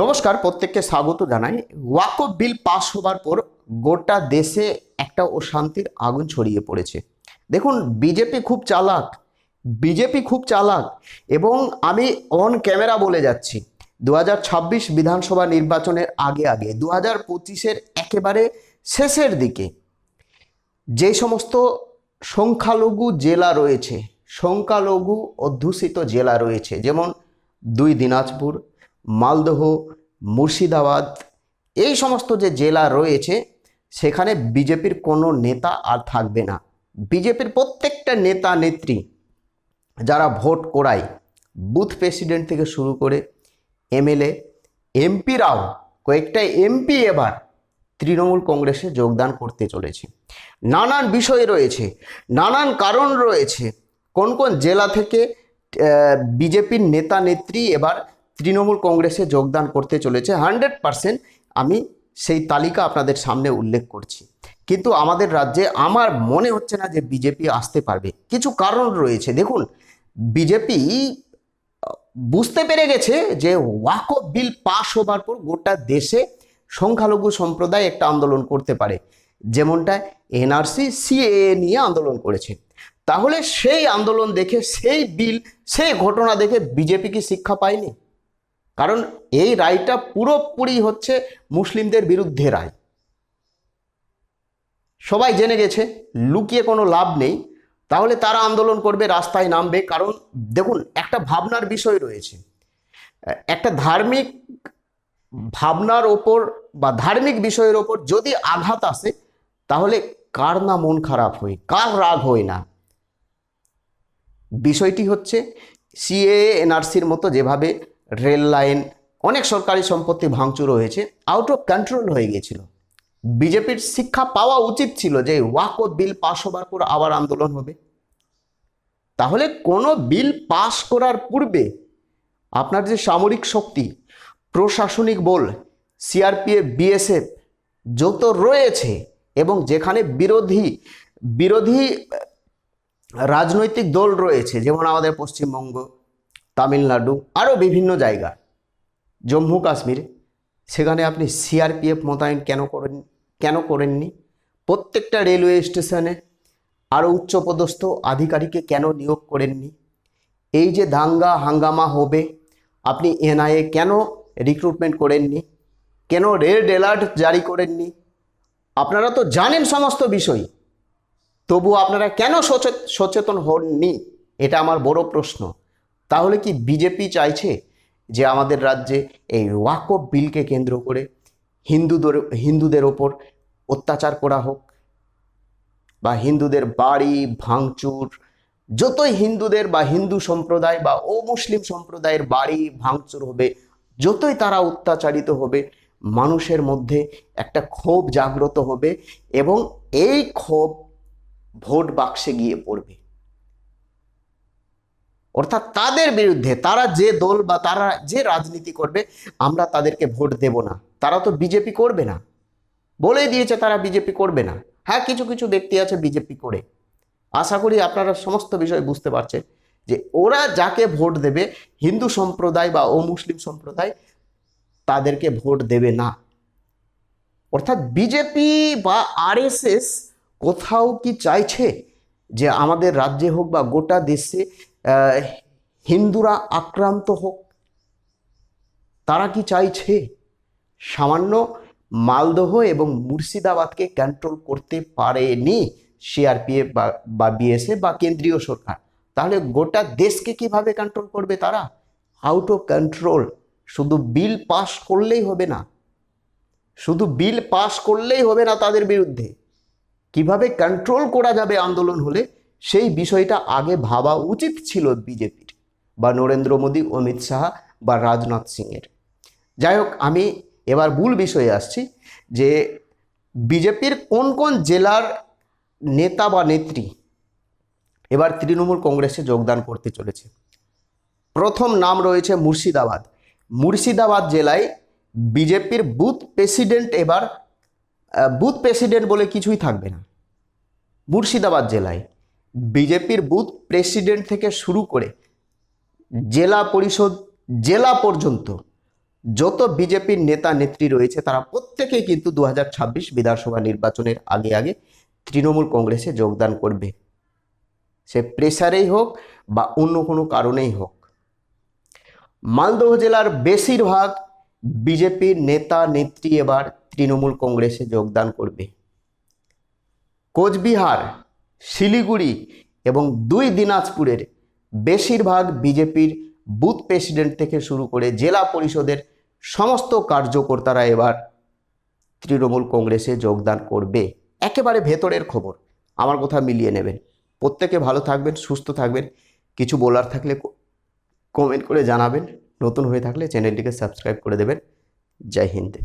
নমস্কার, প্রত্যেককে স্বাগত জানাই। ওয়াকফ বিল পাস হবার পর গোটা দেশে একটা অশান্তির আগুন ছড়িয়ে পড়েছে। দেখুন, বিজেপি খুব চালাক, বিজেপি খুব চালাক, এবং আমি অন ক্যামেরা বলে যাচ্ছি। দু হাজার ছাব্বিশ বিধানসভা নির্বাচনের আগে আগে দু হাজার পঁচিশের একেবারে শেষের দিকে যে সমস্ত সংখ্যালঘু জেলা রয়েছে, সংখ্যালঘু অধ্যুষিত জেলা রয়েছে, যেমন দুই দিনাজপুর মালদহ, মুর্শিদাবাদ, এই সমস্ত যে জেলা রয়েছে, সেখানে বিজেপির কোনো নেতা আর থাকবে না। বিজেপির প্রত্যেকটা নেতা নেত্রী যারা ভোট করায়, বুথ প্রেসিডেন্ট থেকে শুরু করে এমএলএ এমপিরাও কয়েকটা এমপি এবার তৃণমূল কংগ্রেসে যোগদান করতে চলেছে। নানান বিষয় রয়েছে, নানান কারণ রয়েছে, কোন কোন জেলা থেকে বিজেপির নেতা নেত্রী এবার তৃণমূল কংগ্রেসে যোগদান করতে চলেছে। হান্ড্রেড পারসেন্ট আমি সেই তালিকা আপনাদের সামনে উল্লেখ করছি। কিন্তু আমাদের রাজ্যে আমার মনে হচ্ছে না যে বিজেপি আসতে পারবে। কিছু কারণ রয়েছে। দেখুন, বিজেপি বুঝতে পেরে গেছে যে ওয়াকফ বিল পাশ হবার পর গোটা দেশে সংখ্যালঘু সম্প্রদায় একটা আন্দোলন করতে পারে। যেমনটা এনআরসি, সিএএ নিয়ে আন্দোলন করেছে। তাহলে সেই আন্দোলন দেখে, সেই বিল, সেই ঘটনা দেখে বিজেপি কি শিক্ষা পায়নি? কারণ এই রায়টা পুরোপুরি হচ্ছে মুসলিমদের বিরুদ্ধে রায়। সবাই জেনে গেছে, লুকিয়ে কোনো লাভ নেই। তাহলে তারা আন্দোলন করবে, রাস্তায় নামবে। কারণ দেখুন, একটা ভাবনার বিষয় রয়েছে। একটা ধার্মিক ভাবনার ওপর বা ধার্মিক বিষয়ের ওপর যদি আঘাত আসে, তাহলে কার না মন খারাপ হয়, কার রাগ হয় না? বিষয়টি হচ্ছে সিএ এনআরসির মতো যেভাবে রেল লাইন, অনেক সরকারি সম্পত্তি ভাঙচুর হয়েছে আউট অফ কন্ট্রোল হয়ে গিয়েছিল। বিজেপির শিক্ষা পাওয়া উচিত ছিল যে ওয়াকো বিল পাস হবার পর আবার আন্দোলন হবে। তাহলে কোনো বিল পাস করার পূর্বে আপনার যে সামরিক শক্তি, প্রশাসনিক বল, সিআরপিএফ, বিএসএফ যত রয়েছে এবং যেখানে বিরোধী বিরোধী রাজনৈতিক দল রয়েছে, যেমন আমাদের পশ্চিমবঙ্গ তামিলনাড়ু আরও বিভিন্ন জায়গা। জম্মু, কাশ্মীর। সেখানে আপনি সিআরপিএফ মোতায়েন কেন করেন, কেন করেননি? প্রত্যেকটা রেলওয়ে স্টেশনে আরও উচ্চপদস্থ আধিকারিককে কেন নিয়োগ করেননি? এই যে দাঙ্গা হাঙ্গামা হবে, আপনি এনআইএ কেন রিক্রুটমেন্ট করেননি? কেন রেড অ্যালার্ট জারি করেননি? আপনারা তো জানেন সমস্ত বিষয়। তবু আপনারা কেন সচেত সচেতন হননি? এটা আমার বড় প্রশ্ন। তাহলে কি বিজেপি চাইছে যে আমাদের রাজ্যে এই ওয়াকফ বিলকে কেন্দ্র করে হিন্দুদের হিন্দুদের ওপর অত্যাচার করা হোক? বা হিন্দুদের বাড়ি ভাঙচুর, যতই হিন্দুদের বা হিন্দু সম্প্রদায় বা ও মুসলিম সম্প্রদায়ের বাড়ি ভাঙচুর হবে, যতই তারা অত্যাচারিত হবে, মানুষের মধ্যে একটা ক্ষোভ জাগ্রত হবে এবং এই ক্ষোভ ভোট বাক্সে গিয়ে পড়বে। অর্থাৎ তাদের বিরুদ্ধে তারা যে দল বা তারা যে রাজনীতি করবে, আমরা তাদেরকে ভোট দেব না। তারা তো বিজেপি করবে না। বলেই দিয়েছে তারা বিজেপি করবে না। হ্যাঁ কিছু কিছু ব্যক্তি আছে বিজেপি করে। আশা করি আপনারা সমস্ত বিষয় বুঝতে পারছেন যে ওরা যাকে ভোট দেবে, হিন্দু সম্প্রদায় বা ও মুসলিম সম্প্রদায়, তাদেরকে ভোট দেবে না। অর্থাৎ বিজেপি বা আরএসএস কোথাও কি চাইছে যে আমাদের রাজ্যে হোক বা গোটা দেশে হিন্দুরা আক্রান্ত হোক, তারা কি চাইছে সামান্য মালদহ এবং মুর্শিদাবাদকে কন্ট্রোল করতে পারেনি সিআরপিএফ বা বিএসএফ বা কেন্দ্রীয় সরকার? তাহলে গোটা দেশকে কীভাবে কন্ট্রোল করবে তারা? আউট অফ কন্ট্রোল শুধু বিল পাস করলেই হবে না। শুধু বিল পাস করলেই হবে না তাদের বিরুদ্ধে। কীভাবে কন্ট্রোল করা যাবে আন্দোলন হলে? সেই বিষয়টা আগে ভাবা উচিত ছিল বিজেপির বা নরেন্দ্র মোদী, অমিত শাহ বা রাজনাথ সিংয়ের। যাই হোক, আমি এবার মূল বিষয়ে আসছি যে বিজেপির কোন কোন জেলার নেতা বা নেত্রী এবার তৃণমূল কংগ্রেসে যোগদান করতে চলেছে। প্রথম নাম রয়েছে মুর্শিদাবাদ। মুর্শিদাবাদ জেলায় বিজেপির বুথ প্রেসিডেন্ট এবার বুথ প্রেসিডেন্ট বলে কিছুই থাকবে না। মুর্শিদাবাদ জেলায় বিজেপির বুথ প্রেসিডেন্ট থেকে শুরু করে জেলা পরিষদ, জেলা পর্যন্ত যত বিজেপির নেতা, নেত্রী রয়েছে, তারা প্রত্যেকেই কিন্তু দু হাজার ছাব্বিশ বিধানসভা নির্বাচনের আগে আগে তৃণমূল কংগ্রেসে যোগদান করবে। সে প্রেসারেই হোক বা অন্য কোনো কারণেই হোক। মালদহ জেলার বেশিরভাগ বিজেপির নেতা, নেত্রী এবার তৃণমূল কংগ্রেসে যোগদান করবে। কোচবিহার শিলিগুড়ি এবং দুই দিনাজপুরের বেশিরভাগ বিজেপির বুথ প্রেসিডেন্ট থেকে শুরু করে জেলা পরিষদের সমস্ত কার্যকর্তারা এবার তৃণমূল কংগ্রেসে যোগদান করবে। একেবারে ভেতরের খবর। আমার কথা মিলিয়ে নেবেন। প্রত্যেকে ভালো থাকবেন, সুস্থ থাকবেন। কিছু বলার থাকলে কমেন্ট করে জানাবেন। নতুন হয়ে থাকলে চ্যানেলটিকে সাবস্ক্রাইব করে দেবেন। জয় হিন্দ।